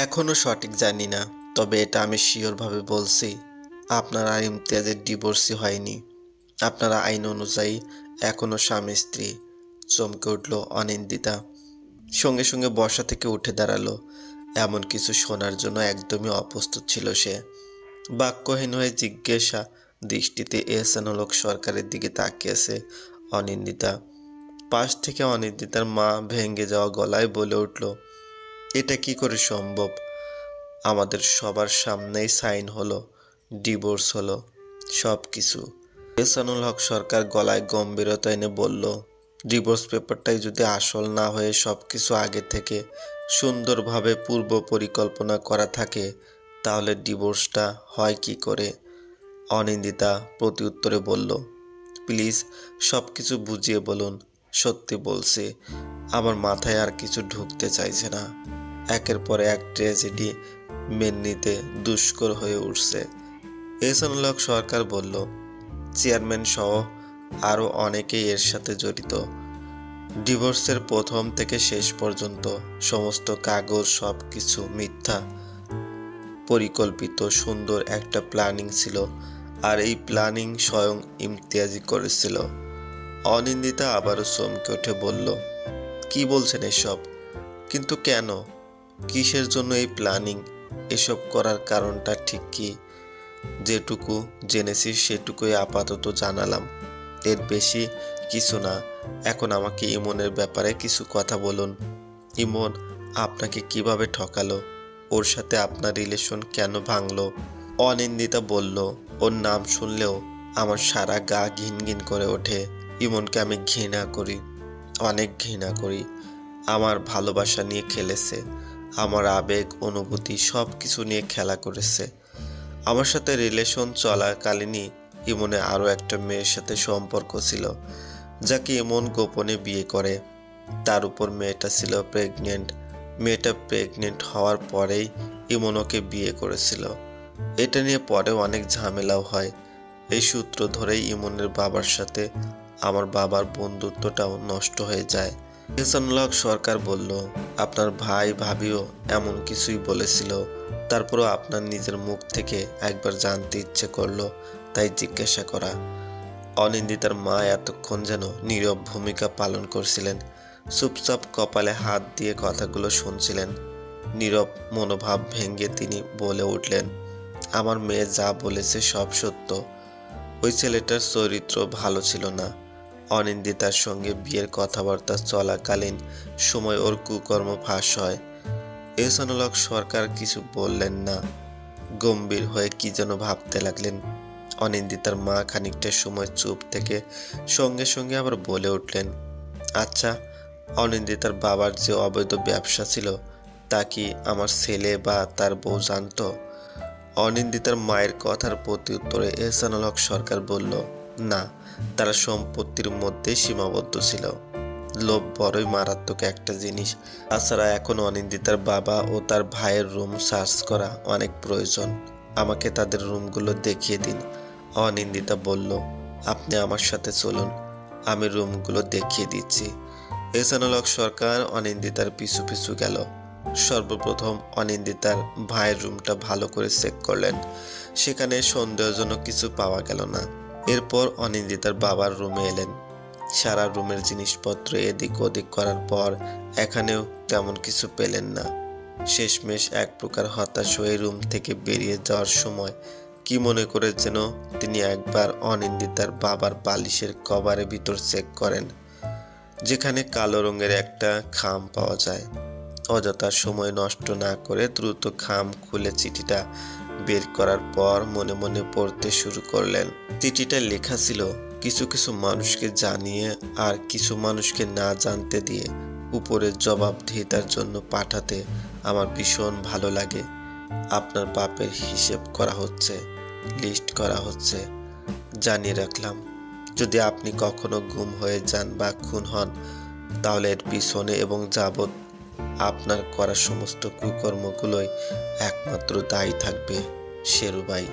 এখনও সঠিক জানি না, তবে এটা আমি শিওরভাবে বলছি, আপনার ইমতিয়াজের ডিভোর্সই হয়নি। আপনারা আইন অনুযায়ী এখনও স্বামী স্ত্রী চমকে উঠল অনিন্দিতা। সঙ্গে সঙ্গে বসা থেকে উঠে দাঁড়াল, এমন কিছু শোনার জন্য একদমই অপ্রস্তুত ছিল সে। বাক্যহীন হয়ে জিজ্ঞাসা দৃষ্টিতে এহসানুলক সরকারের দিকে তাকিয়েছে অনিন্দিতা। পাশ থেকে অনিন্দিতার মা ভেঙে যাওয়া গলায় বলে উঠল এটা কি করে সম্ভব? আমাদের সবার সামনেই সাইন হলো, ডিভোর্স হলো সব কিছু এসানুল হক সরকার গলায় গম্ভীরতা এনে বলল, ডিভোর্স পেপারটাই যদি আসল না হয়ে সব কিছু আগে থেকে সুন্দরভাবে পূর্ব পরিকল্পনা করা থাকে, তাহলে ডিভোর্সটা হয় কি করে? অনিন্দিতা প্রতি উত্তরে বলল, প্লিজ সব কিছু বুঝিয়ে বলুন। সত্যি বলছি, আমার মাথায় আর কিছু ঢুকতে চাইছে না। একের পর এক ট্র্যাজেডি মেনে নিতে দুষ্কর হয়ে উঠছে। এহসানুল হক সরকার বলল, চেয়ারম্যান সহ আরও অনেকেই এর সাথে জড়িত। ডিভোর্সের প্রথম থেকে শেষ পর্যন্ত সমস্ত কাগজ সব কিছু মিথ্যা। পরিকল্পিত সুন্দর একটা প্ল্যানিং ছিল আর এই প্ল্যানিং স্বয়ং ইমতিয়াজি করেছিল। অনিন্দিতা আবারও চমকে উঠে বলল, কি বলছেন এসব? কিন্তু কেন? কিসের জন্য এই প্ল্যানিং? এসব করার কারণটা ঠিক কি? যেটুকু জেনেছি সেটুকুই আপাতত জানালাম। এর বেশি কিছু না। এখন আমাকে ইমনের ব্যাপারে কিছু কথা বলুন। ইমন, আপনাকে কীভাবে ঠকালো? ওর সাথে আপনার রিলেশন কেন ভাঙলো? অনিন্দিতা বলল, ওর নাম শুনলেও আমার সারা গা ঘিন ঘিন করে ওঠে। ইমনকে আমি ঘৃণা করি, অনেক ঘৃণা করি। আমার ভালোবাসা নিয়ে খেলেছে। আমার আবেগ, অনুভূতি সব কিছু নিয়ে খেলা করেছে। আমার সাথে রিলেশন চলাকালীনই ইমনে আরও একটা মেয়ের সাথে সম্পর্ক ছিল, যাকে ইমন গোপনে বিয়ে করে। তার উপর মেয়েটা ছিল প্রেগনেন্ট। মেয়েটা প্রেগনেন্ট হওয়ার পরেই ইমন ওকে বিয়ে করেছিল। এটা নিয়ে পরেও অনেক ঝামেলাও হয়। এই সূত্র ধরেই ইমনের বাবার সাথে আমার বাবার বন্ধুত্বটাও নষ্ট হয়ে যায়। এহসানুল সরকার বলল, আপনার ভাই ভাবিও এমন কিছুই বলেছিল। তারপরও আপনার নিজের মুখ থেকে একবার জানতে ইচ্ছে করল, তাই জিজ্ঞাসা করা। অনিন্দিতার মা এতক্ষণ যেন নীরব ভূমিকা পালন করছিলেন। চুপচাপ কপালে হাত দিয়ে কথাগুলো শুনছিলেন। নীরব মনোভাব ভেঙে তিনি বলে উঠলেন, আমার মেয়ে যা বলেছে সব সত্য। ওই ছেলেটার চরিত্র ভালো ছিল না। অনিন্দিতার সঙ্গে বিয়ের কথাবার্তা চলাকালীন সময় ওর কুকর্ম ফাঁস হয়। এহসানুল হক সরকার কিছু বললেন না। গম্ভীর হয়ে কি যেন ভাবতে লাগলেন। অনিন্দিতার মা খানিকটা সময় চুপ থেকে সঙ্গে সঙ্গে আবার বলে উঠলেন আচ্ছা অনিন্দিতার বাবার যে অবৈধ ব্যবসা ছিল, তা কি আমার ছেলে বা তার বউ জানতো? অনিন্দিতার মায়ের কথার প্রতি উত্তরে এহসানুল হক সরকার বলল, না। তারা সম্পত্তির মধ্যে সীমাবদ্ধ ছিল। লোভ বড়ই মারাত্মক একটা জিনিস। তাছাড়া এখন অনিন্দিতার বাবা ও তার ভাইয়ের রুম সার্চ করা অনেক প্রয়োজন। আমাকে তাদের রুমগুলো দেখিয়ে দিন। অনিন্দিতা বলল, আপনি আমার সাথে চলুন। আমি রুমগুলো দেখিয়ে দিচ্ছি। এহসানুল হক সরকার অনিন্দিতার পিছু পিছু গেল। সর্বপ্রথম অনিন্দিতার ভাইয়ের রুমটা ভালো করে চেক করলেন। সেখানে সন্দেহজনক কিছু পাওয়া গেল না। এরপর অনিন্দিতার বাবার রুমে এলেন। সারা রুমের জিনিসপত্র এদিক ওদিক করার পর এখানেও তেমন কিছু পেলেন না। শেষমেশ এক প্রকার হতাশ হয়ে রুম থেকে বেরিয়ে যাওয়ার সময় কি মনে করে যেন তিনি একবার অনিন্দিতার বাবার বালিশের কভারের ভিতর চেক করেন, যেখানে কালো রঙের একটা খাম পাওয়া যায়। অযথা সময় নষ্ট না করে দ্রুত খাম খুলে চিঠিটা বের করার পর মনে মনে পড়তে শুরু করলেন। চিঠিটা লেখা ছিল কিছু কিছু মানুষকে জানিয়ে আর কিছু মানুষকে না জানতে দিয়ে উপরের জবাবদিহিতার জন্য পাঠাতে আমার ভীষণ ভালো লাগে। আপনার পাপের হিসেব করা হচ্ছে, লিস্ট করা হচ্ছে। জানিয়ে রাখলাম, যদি আপনি কখনো গুম হয়ে যান বা খুন হন, তাহলে এর পিছনে এবং যাবৎ আপনার করা সমস্ত কুকর্মগুলোই একমাত্র দায়ী থাকবে শেরুবাই।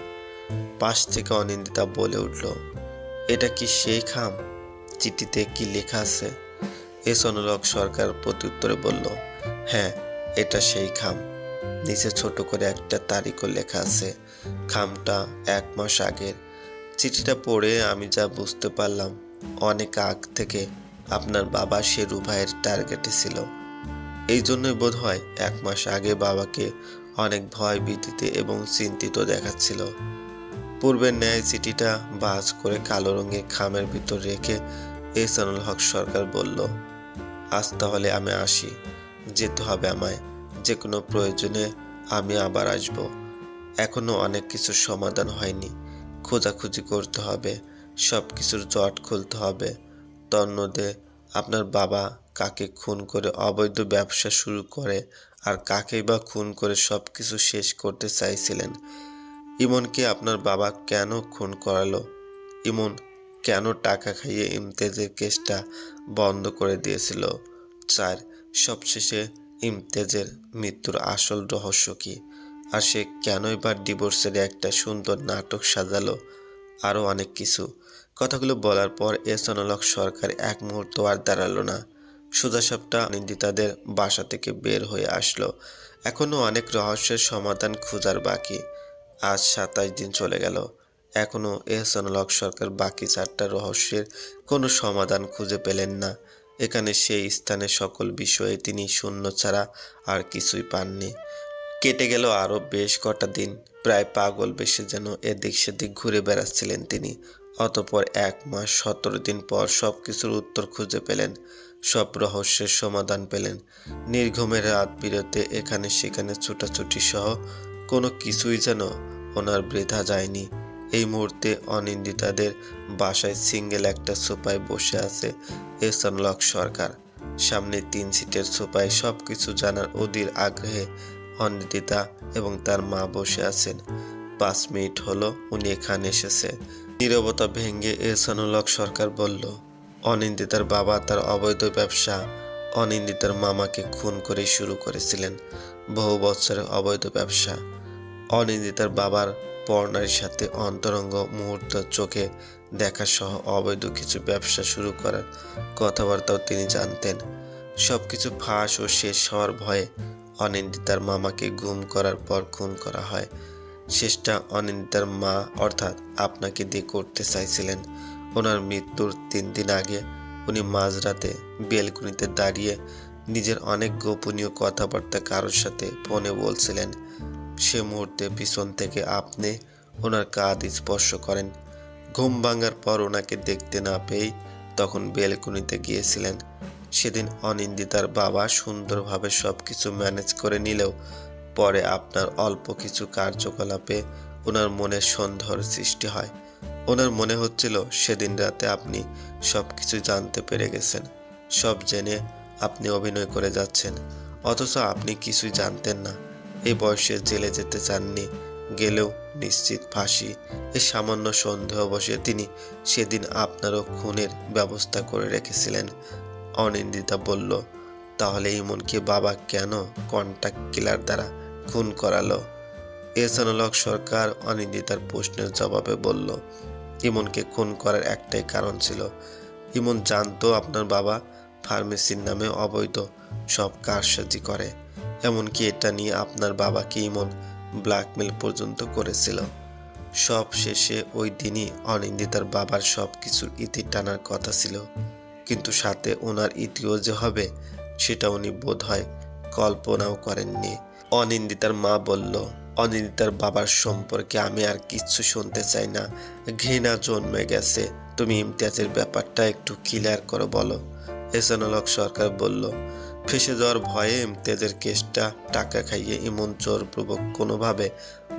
পাশ থেকে অনিন্দিতা বলে উঠল, এটা কি সেই খাম? চিঠিতে কি লেখা আছে? এস অনুরক সরকার প্রত্যুত্তরে বলল হ্যাঁ এটা সেই খাম। নিচে ছোট করে একটা তারিখও লেখা আছে, খামটা এক মাস আগের। চিঠিটা পড়ে আমি যা বুঝতে পারলাম, অনেক আগ থেকে আপনার বাবা শেরু ভাইয়ের টার্গেটে ছিল। এই জন্যই বোধ হয় এক মাস আগে বাবাকে অনেক ভয় ভীতিতে এবং চিন্তিত দেখাচ্ছিল। পূর্বের ন্যায় চিঠিটা বাজ করে কালো রঙের খামের ভিতর রেখে এসানুল হক সরকার বলল, আজ তাহলে আমি আসি। যেতে হবে আমায়। যে কোনো প্রয়োজনে আমি আবার আসব। এখনও অনেক কিছুর সমাধান হয়নি। খোঁজাখুঁজি করতে হবে। সব কিছুর জট খুলতে হবে। তন্মধ্যে আপনার বাবা কাকে খুন করে অবৈধ ব্যবসা শুরু করে আর কাকেই বা খুন করে সব কিছু শেষ করতে চাইছিলেন? ইমনকে আপনার বাবা কেন খুন করালো? ইমন কেন টাকা খাইয়ে ইমতেজের কেসটা বন্ধ করে দিয়েছিল? চার, সবশেষে ইমতেজের মৃত্যুর আসল রহস্য কি? আর সে কেনই বা ডিভোর্সের একটা সুন্দর নাটক সাজালো? আরও অনেক কিছু। কথাগুলো বলার পর এসনলক সরকার এক মুহূর্ত আর দাঁড়াল না। সোজাসাপটা নিন্দিতাদের বাসা থেকে বের হয়ে আসলো। এখনও অনেক রহস্যের সমাধান খোঁজার বাকি। আজ সাতাশ দিন চলে গেল। এখনও এহসানুল হক সরকার বাকি চারটা রহস্যের কোনো সমাধান খুঁজে পেলেন না। এখানে সেই স্থানে সকল বিষয়ে তিনি শূন্য ছাড়া আর কিছুই পাননি। কেটে গেল আরও বেশ কটা দিন। প্রায় পাগল বেশি যেন এদিক সেদিক ঘুরে বেড়াচ্ছিলেন তিনি। অতপর এক মাস সতেরো দিন পর সব কিছুর উত্তর খুঁজে পেলেন, সব রহস্যের সমাধান পেলেন। নির্ঘুমের রাত বিরতে এখানে সেখানে ছুটাছুটি সহ কোনো কিছুই যেন ওনার বৃথা যায়নি। এই মুহূর্তে অনিন্দিতাদের বাসায় সিঙ্গেল একটা সোফায় বসে আছে এসনলক সরকার। সামনে তিন সিটের সোফায় সব কিছু জানার অধীর আগ্রহে অনিন্দিতা এবং তার মা বসে আছেন। পাঁচ মিনিট হলো, উনি এখানে এসেছে। নীরবতা ভেঙে এহসানুলক সরকার বলল, অনিন্দিতার বাবা তার অবৈধ ব্যবসা, অনিন্দিতার মামাকে খুন করে শুরু করেছিলেন। বহু বছরের অবৈধ ব্যবসা। অনিন্দিতার বাবার পর্ণার সাথে অন্তরঙ্গ মুহূর্ত চোখে দেখা সহ অবৈধ কিছু ব্যবসা শুরু করার কথাবার্তাও তিনি জানতেন। সব কিছু ফাঁস ও শেষ হওয়ার ভয়ে অনিন্দিতার মামাকে গুম করার পর খুন করা হয়। শেষটা অনিন্দিতার মা অর্থাৎ আপনাকে দিয়ে করতে চাইছিলেন। ওনার মৃত্যুর তিন দিন আগে উনি মাঝরাতে বেলকুনিতে দাঁড়িয়ে নিজের অনেক গোপনীয় কথাবার্তা কারোর সাথে ফোনে বলছিলেন। সে মুহূর্তে পিছন থেকে আপনি ওনার কাঁধ স্পর্শ করেন। ঘুম ভাঙার পর ওনাকে দেখতে না পেয়েই তখন বেলকুনিতে গিয়েছিলেন। সেদিন অনিন্দিতার বাবা সুন্দরভাবে সব কিছু ম্যানেজ করে নিলেও পরে আপনার অল্প কিছু কার্যকলাপে ওনার মনে সন্দেহের সৃষ্টি হয়। ওনার মনে হচ্ছিল সেদিন রাতে আপনি সব কিছু জানতে পেরে গেছেন, সব জেনে আপনি অভিনয় করে যাচ্ছেন। অথচ আপনি কিছুই জানতেন না। এই বয়সে জেলে যেতে চাননি, গেলেও নিশ্চিত ফাঁসি, এই সামান্য সন্দেহ বসে তিনি সেদিন আপনারও খুনের ব্যবস্থা করে রেখেছিলেন। অনিন্দিতা বলল তাহলে ইমনকে বাবা কেন কন্ট্যাক্ট কিলার দ্বারা খুন করালো? এসানুলক সরকার অনিন্দিতার প্রশ্নের জবাবে বলল, ইমনকে খুন করার একটাই কারণ ছিল। ইমন জানতো আপনার বাবা ফার্মেসির নামে অবৈধ সব কারসাজি করে। এমনকি এটা নিয়ে আপনার বাবাকে ইমন ব্ল্যাকমেল পর্যন্ত করেছিল। সব শেষে ওই দিনই অনিন্দিতার বাবার সব কিছুর ইতি টানার কথা ছিল। কিন্তু সাথে ওনার ইতিও যে হবে সেটা উনি বোধ হয় কল্পনাও করেননি। অনিন্দিতার মা বলল, অনিন্দিতার বাবার সম্পর্কে আমি আর কিচ্ছু শুনতে চাই না। ঘৃণা জন্মে গেছে। তুমি ইমতিয়াজের ব্যাপারটা একটু ক্লিয়ার করো বলো। এসানুলক সরকার বলল, ফেসে যাওয়ার ভয়ে ইমতিয়াজের কেসটা টাকা খাইয়ে ইমন জোরপূর্বক কোনোভাবে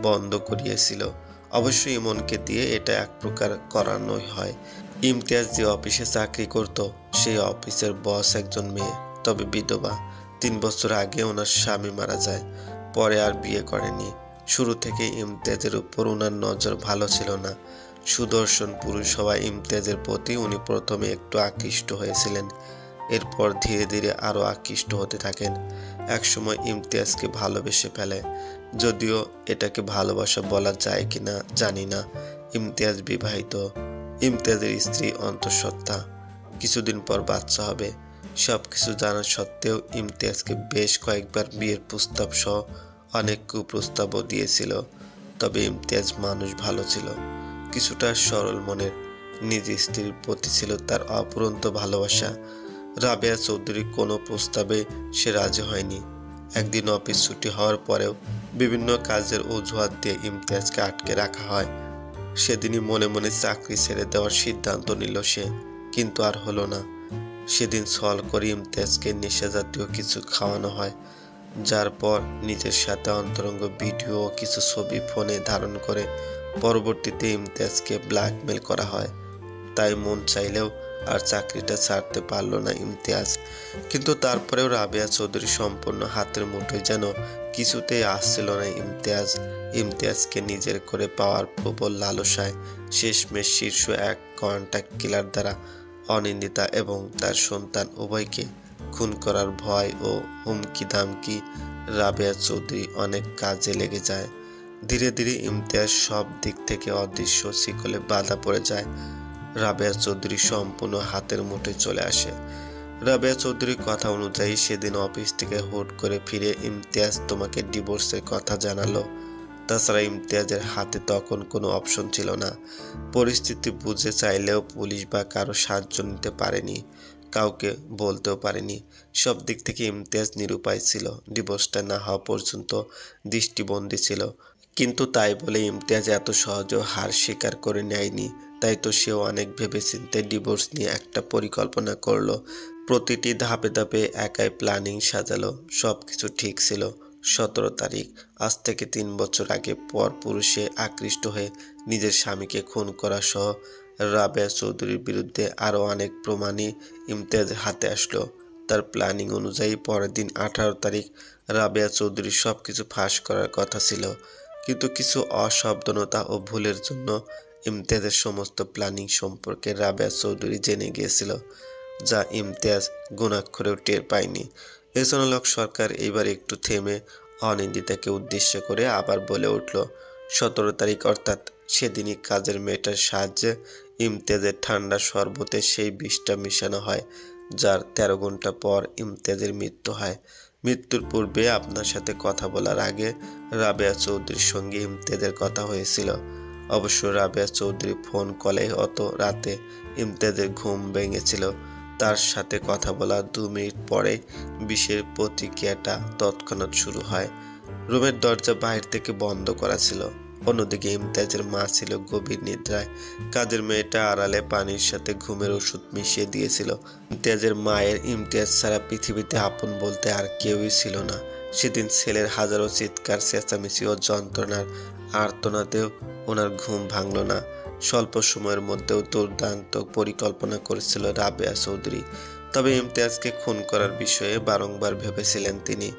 বন্ধ করিয়েছিল। অবশ্যই ইমনকে দিয়ে এটা এক প্রকার করানোই হয়। ইমতিয়াজ যে অফিসে চাকরি করত, সেই অফিসের বস একজন মেয়ে। তবে বিধবা, তিন বছর আগে ওনার স্বামী মারা যায়, পরে আর বিয়ে করেনি। শুরু থেকে ইমতিয়াজের উপর ওনার নজর ভালো ছিল না। সুদর্শন পুরুষ হওয়া ইমতিয়াজের প্রতি উনি প্রথমে একটু আকৃষ্ট হয়েছিলেন। এরপর ধীরে ধীরে আরও আকৃষ্ট হতে থাকেন। একসময় ইমতিয়াজকে ভালোবেসে ফেলে। যদিও এটাকে ভালোবাসা বলা যায় কিনা জানি না। ইমতিয়াজ বিবাহিত। ইমতিয়াজের স্ত্রী অন্তঃসত্ত্বা। কিছুদিন পর বাচ্চা হবে। সব কিছু জানা সত্ত্বেও ইমতিয়াজকে বেশ কয়েকবার বিয়ের প্রস্তাব সহ অনেক কুপ্রস্তাবও দিয়েছিল। তবে ইমতিয়াজ মানুষ ভালো ছিল। কিছুটা সরল মনের, নিজ স্ত্রীর প্রতি ছিল তার অপরন্ত ভালোবাসা। রাবেয়া চৌধুরী কোনো প্রস্তাবে সে রাজি হয়নি। একদিন অফিস ছুটি হওয়ার পরেও বিভিন্ন কাজের অজুহাত দিয়ে ইমতিয়াজকে আটকে রাখা হয়। সেদিনই মনে মনে চাকরি ছেড়ে দেওয়ার সিদ্ধান্ত নিল সে, কিন্তু আর হলো না। সেদিন ছল করে ইমতিয়াজকে নেশা জাতীয় কিছু খাওয়ানো হয়, যার পর নিজের সাথে অন্তরঙ্গ ভিডিও ও কিছু ছবি ফোনে ধারণ করে পরবর্তীতে ইমতিয়াজকে ব্ল্যাকমেল করা হয়। তাই মন চাইলেও আর চাকরিটা ছাড়তে পারল না ইমতিয়াজ। কিন্তু তারপরেও রাবিয়া চৌধুরী সম্পূর্ণ হাতের মুঠোয় যেন কিছুতেই আসছিল না ইমতিয়াজ। ইমতিয়াজকে নিজের করে পাওয়ার প্রবল লালসায় শেষমেশ শীর্ষ এক কন্ট্যাক্ট কিলার দ্বারা অনিন্দিতা এবং তার সন্তান উভয়কে খুন করার ভয় ও হুমকি ধামকি রাবেয়া চৌধুরী অনেক কাজে লেগে যায়। ধীরে ধীরে ইমতিয়াজ সব দিক থেকে অদৃশ্য শিকলে বাধা পড়ে যায়। রাবেয়া চৌধুরী সম্পূর্ণ হাতের মুঠে চলে আসে। রাবেয়া চৌধুরীর কথা অনুযায়ী সেদিন অফিস থেকে হুট করে ফিরে ইমতিয়াজ তোমাকে ডিভোর্সের কথা জানালো। তাছাড়া ইমতিয়াজের হাতে তখন কোনো অপশন ছিল না। পরিস্থিতি বুঝে চাইলেও পুলিশ বা কারও সাহায্য নিতে পারেনি, কাউকে বলতেও পারেনি। সব দিক থেকে ইমতিয়াজ নিরুপায় ছিল, ডিভোর্সটা না হওয়া পর্যন্ত দৃষ্টিবন্দী ছিল। কিন্তু তাই বলে ইমতিয়াজ এত সহজেও হার স্বীকার করে নেয়নি, তাই তো সেও অনেক ভেবেচিন্তে ডিভোর্স নিয়ে একটা পরিকল্পনা করল। প্রতিটি ধাপে ধাপে একাই প্ল্যানিং সাজালো সব কিছু ঠিক ছিল। সতেরো তারিখ। আজ থেকে তিন বছর আগে পর পুরুষে আকৃষ্ট হয়ে নিজের স্বামীকে খুন করা সহ রাবেয়া চৌধুরীর বিরুদ্ধে আরও অনেক প্রমাণই ইমতিয়াজের হাতে আসলো। তার প্ল্যানিং অনুযায়ী পরের দিন আঠারো তারিখ রাবেয়া চৌধুরী সব কিছু ফাঁস করার কথা ছিল। কিন্তু কিছু অসাবধানতা ও ভুলের জন্য ইমতিয়াজের সমস্ত প্ল্যানিং সম্পর্কে রাবেয়া চৌধুরী জেনে গিয়েছিল, যা ইমতিয়াজ গুণাক্ষরেও টের পায়নি। এজনলোক সরকার এইবার একটু থেমে অনিন্দিতাকে উদ্দেশ্য করে আবার বলে উঠল, সতেরো তারিখ অর্থাৎ সেদিনই কাজের মেয়েটার সাহায্যে ইমতিয়াজের ঠান্ডা শরবতে সেই বিষটা মিশানো হয়, যার তেরো ঘণ্টা পর ইমতিয়াজের মৃত্যু হয়। মৃত্যুর পূর্বে আপনার সাথে কথা বলার আগে রাবেয়া চৌধুরীর সঙ্গে ইমতিয়াজের কথা হয়েছিল। অবশ্য রাবেয়া চৌধুরী ফোন কলে অত রাতে ইমতিয়াজের ঘুম ভেঙেছিল। তার সাথে কথা বলা দু মিনিট পরে বিষের প্রতিক্রিয়াটা তৎক্ষণাৎ শুরু হয়। রুমের দরজা বাইরে থেকে বন্ধ করা ছিল। অন্যদিকে ইমতিয়াজের মা ছিল গভীর নিদ্রায়। কাজের মেয়েটা আড়ালে পানির সাথে ঘুমের ওষুধ মিশিয়ে দিয়েছিল। ইমতিয়াজের মায়ের ইমতিয়াজ ছাড়া পৃথিবীতে আপন বলতে আর কেউই ছিল না। সেদিন ছেলের হাজারো চিৎকার, চেঁচামেচি ও যন্ত্রণার আর্তনাতেও ওনার ঘুম ভাঙল না। স্বল্প সময়ের মধ্যেও দুর্দান্ত পরিকল্পনা করেছিল রাবেয়া চৌধুরী। তবে ইমতিয়াজকে খুন করার বিষয়ে বারংবার ভেবেছিলেন তিনি।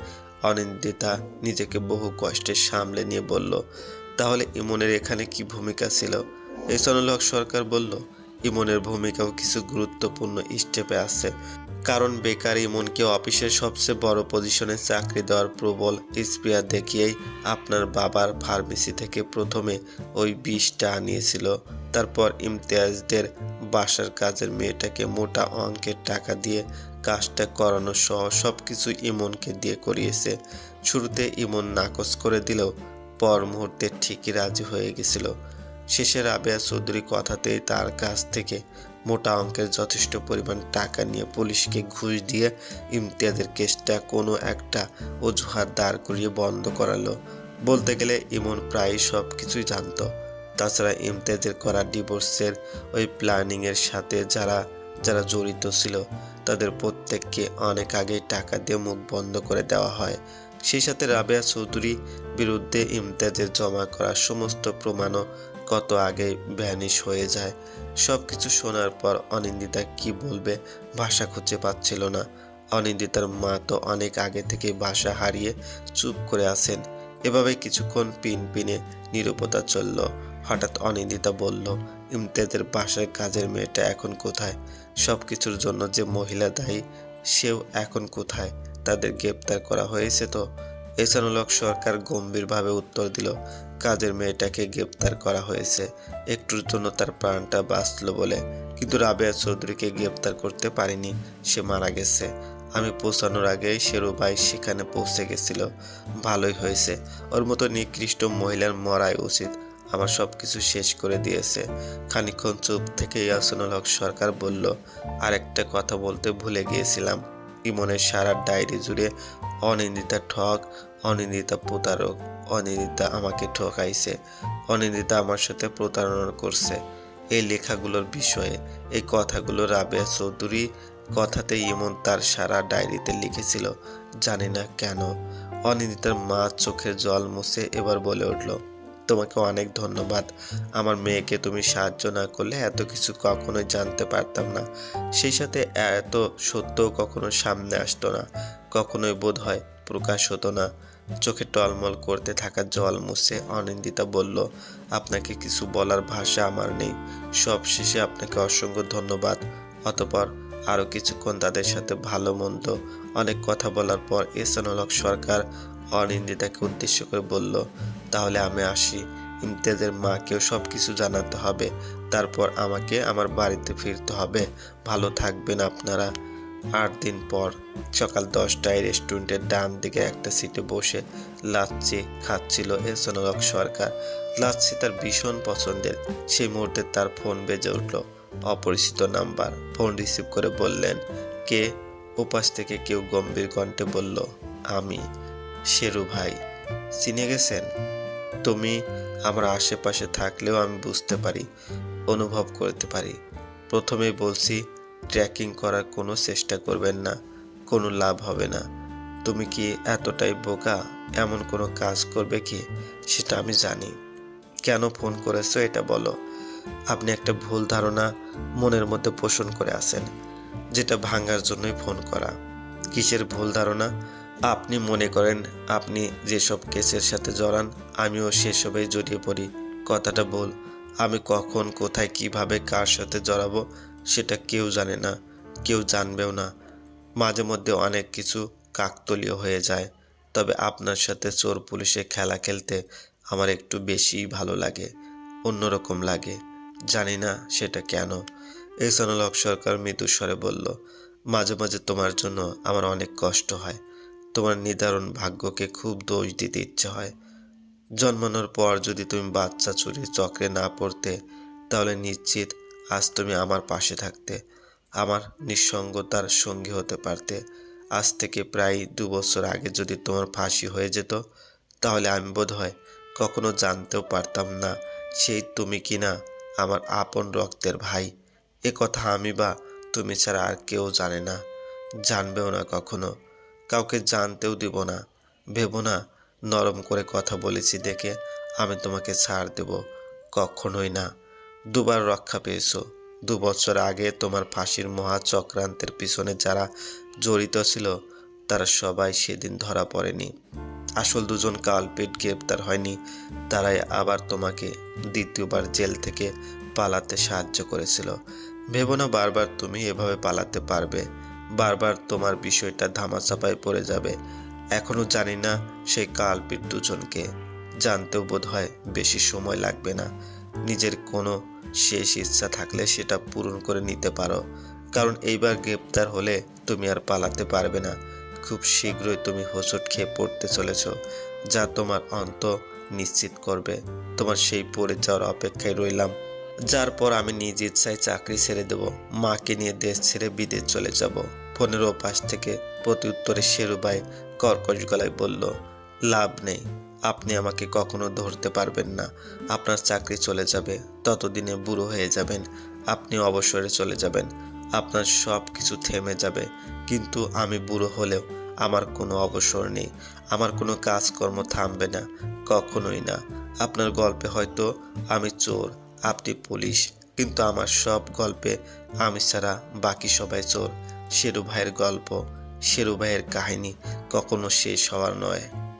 অনিন্দিতা নিজেকে বহু কষ্টে সামলে নিয়ে বলল, তাহলে ইমনের এখানে কি ভূমিকা ছিল? এসনুল হক সরকার বলল, ইমনের ভূমিকাও কিছু গুরুত্বপূর্ণ স্টেপে আছে। কারণ বেকার ইমনকে অফিসের সবচেয়ে বড় পজিশনে চাকরি দেওয়ার প্রবল স্প্রিয়া দেখিয়েই আপনার বাবার ফার্মেসি থেকে প্রথমে ওই বিষটা আনিয়েছিল। তারপর ইমতিয়াজদের বাসার কাজের মেয়েটাকে মোটা অঙ্কের টাকা দিয়ে কাজটা করানো সহ সব কিছু ইমনকে দিয়ে করিয়েছে। শুরুতে ইমন নাকচ করে দিলেও পর মুহূর্তে ঠিকই রাজি হয়ে গেছিল। শেষে রাবেয়া চৌধুরী কথাতেই তার কাছ থেকে মোটা অঙ্কের যথেষ্ট পরিমাণ টাকা নিয়ে পুলিশকে ঘুষ দিয়ে ইমতিয়াজের কেসটা কোনো একটা অজুহাত দাঁড় করিয়ে বন্ধ করালো। বলতে গেলে ইমন প্রায় সব কিছুই জানতো। তাছাড়া ইমতিয়াজের করা ডিভোর্সের ওই প্ল্যানিংয়ের সাথে যারা যারা জড়িত ছিল, তাদের প্রত্যেককে অনেক আগেই টাকা দিয়ে মুখ বন্ধ করে দেওয়া হয়। সেই সাথে রাবেয়া চৌধুরী বিরুদ্ধে ইমতিয়াজের জমা করা সমস্ত প্রমাণও কত আগে ভ্যানিশ হয়ে যায়। সব কিছু শোনার পর অনিন্দিতা কি বলবে ভাষা খুঁজে পাচ্ছিল না। অনিন্দিতার মা তো অনেক আগে থেকে ভাষা হারিয়ে চুপ করে আছেন। এভাবে কিছুক্ষণ পিন পিনে নিরবতা চলল। হঠাৎ অনিন্দিতা বলল ইমতিয়াজের বাসার কাজের মেয়েটা এখন কোথায়? সব কিছুর জন্য যে মহিলা দায়ী, সেও এখন কোথায়? তাদের গ্রেপ্তার করা হয়েছে তো? এসানুলক সরকার গম্ভীরভাবে উত্তর দিল, কাজের মেয়েটাকে গ্রেপ্তার করা হয়েছে। একটুর জন্য তার প্রাণটা বাঁচল বলে। কিন্তু রাবেয়া চৌধুরীকে গ্রেপ্তার করতে পারেনি। সে মারা গেছে। আমি পৌঁছানোর আগেই শেরু ভাই সেখানে পৌঁছে গেছিল। ভালোই হয়েছে। ওর মতো নিকৃষ্ট মহিলার মরাই উচিত। আমার সব কিছু শেষ করে দিয়েছে। খানিকক্ষণ চুপ থেকে ইয়াসনুল হক সরকার বলল, আরেকটা কথা বলতে ভুলে গিয়েছিলাম। ইমনের সারা ডায়েরি জুড়ে অনিন্দিতা ঠক অনিন্দিতা প্রতারক, অনিন্দিতা আমাকে ঠকাইছে, অনিন্দিতা আমার সাথে প্রতারণা করছে। এই লেখাগুলোর বিষয়ে, এই কথাগুলো রাবেয়া চৌধুরী কথাতে ইমন তার সারা ডায়েরিতে লিখেছিল, জানি না কেন। অনিন্দিতার মা চোখের জল মুছে এবার বলে উঠল, তোমাকে অনেক ধন্যবাদ। আমার মেয়েকে তুমি সাহায্য না করলে এত কিছু কখনোই জানতে পারতাম না। সেই সাথে এত সত্য কখনো সামনে আসতো না। কখনোই বোধ হয় প্রকাশ হতো না। চোখে টলমল করতে থাকা জল মুছে অনিন্দিতা বলল, আপনাকে কিছু বলার ভাষা আমার নেই। সব শেষে আপনাকে অসংখ্য ধন্যবাদ। অতপর আরও কিছুক্ষণ তাদের সাথে ভালো মন্দ অনেক কথা বলার পর এসানুল হক সরকার অনিন্দিতাকে উদ্দেশ্য করে বলল, তাহলে আমি আসি। ইমতিয়াজের মাকেও সব কিছু জানাতে হবে। তারপর আমাকে আমার বাড়িতে ফিরতে হবে। ভালো থাকবেন আপনারা। আট দিন পর সকাল দশটায় রেস্টুরেন্টের ডান দিকে একটা সিটে বসে লাচ্ছি খাচ্ছিল এহসানুল সরকার। লাচ্ছি তার ভীষণ পছন্দের। সেই মুহূর্তে তার ফোন বেজে উঠল অপরিচিত নাম্বার। ফোন রিসিভ করে বললেন, কে? ওপাশ থেকে কেউ গম্ভীর কণ্ঠে বলল, আমি, শেরু ভাই। চিনে গেছেন? তুমি আমার আশেপাশে থাকলেও আমি বুঝতে পারি, অনুভব করতে পারি। প্রথমেই বলছি ট্র্যাকিং করার কোনো চেষ্টা করবেন না, কোনো লাভ হবে না। তুমি কি এতটাই বোকা, এমন কোনো কাজ করবে কি, সেটা আমি জানি। কেন ফোন করেছ এটা বলো। আপনি একটা ভুল ধারণা মনের মধ্যে পোষণ করে আছেন, যেটা ভাঙার জন্যই ফোন করা। কিসের ভুল ধারণা? আপনি মনে করেন আপনি যেসব কেসের সাথে জড়ান, আমিও সেসবেই জড়িয়ে পড়ি। কথাটা ভুল আমি কখন, কোথায়, কীভাবে কার সাথে জড়াবো সেটা কেউ জানে না, কেউ জানবেও না। মাঝে মধ্যে অনেক কিছু কাকতলীয় হয়ে যায়। তবে আপনার সাথে চোর পুলিশে খেলা খেলতে আমার একটু বেশিই ভালো লাগে, অন্যরকম লাগে। জানি না সেটা কেন। এহসানুল হক সরকার মৃদু স্বরে বলল, মাঝে মাঝে তোমার জন্য আমার অনেক কষ্ট হয়। তোমার নির্ধারণ ভাগ্যকে খুব দোষ দিতে ইচ্ছে হয়। জন্মানোর পর যদি তুমি বাচ্চা চুরির চক্রে না পড়তে, তাহলে নিশ্চিত আজ তুমি আমার পাশে থাকতে, আমার নিঃসঙ্গতার সঙ্গী হতে পারতে। আজ থেকে প্রায় দু বছর আগে যদি তোমার ফাঁসি হয়ে যেত, তাহলে আমি বোধ হয় কখনো জানতেও পারতাম না সেই তুমি কিনা আমার আপন রক্তের ভাই। এ কথা আমি বা তুমি ছাড়া আর কেউ জানে না, জানবেও না কখনো। কাউকে জানতেও দিব না, ভেবো না, নরম করে কথা বলেছি দেখে আমি তোমাকে ছাড় দেব, কখনোই না। দুবার রক্ষা পেয়েছ। দু বছর আগে তোমার ফাঁসির মহা চক্রান্তের পিছনে যারা জড়িত ছিল, তারা সবাই সেদিন ধরা পড়েনি। আসল দুজন কালপেট গ্রেপ্তার হয়নি, তারাই আবার তোমাকে দ্বিতীয়বার জেল থেকে পালাতে সাহায্য করেছিল। ভেবো না বারবার তুমি এভাবে পালাতে পারবে। বারবার তোমার বিষয়টা ধামাচাপায় পড়ে যাবে। এখনও জানি না সেই কালপিট দুজনকে। জানতেও বোধ হয় বেশি সময় লাগবে না। নিজের কোনো শেষ ইচ্ছা থাকলে সেটা পূরণ করে নিতে পারো। কারণ এইবার গ্রেপ্তার হলে তুমি আর পালাতে পারবে না। খুব শীঘ্রই তুমি হোঁচট খেয়ে পড়তে চলেছ, যা তোমার অন্ত নিশ্চিত করবে। তোমার সেই পড়ে যাওয়ার অপেক্ষায় রইলাম, যার পর আমি নিজ ইচ্ছায় চাকরি ছেড়ে দেব, মাকে নিয়ে দেশ ছেড়ে বিদেশ চলে যাব। ফোনের পাশ থেকে প্রতি উত্তরে শেরুবাই কর্কশ গলায় বলল, লাভ নেই। আপনি আমাকে কখনো ধরতে পারবেন না। আপনার চাকরি চলে যাবে, ততদিনে বুড়ো হয়ে যাবেন। আপনি অবসরে চলে যাবেন। আপনার সব কিছু থেমে যাবে। কিন্তু আমি বুড়ো হলেও আমার কোনো অবসর নেই। আমার কোনো কাজকর্ম থামবে না, কখনোই না। আপনার গল্পে হয়তো আমি চোর, আপনি পুলিশ, কিন্তু আমার সব গল্পে আমি ছাড়া বাকি সবাই চোর। শেরু ভাইয়ের গল্প, শেরু ভাইয়ের কাহিনী কখনো শেষ হওয়ার নয়।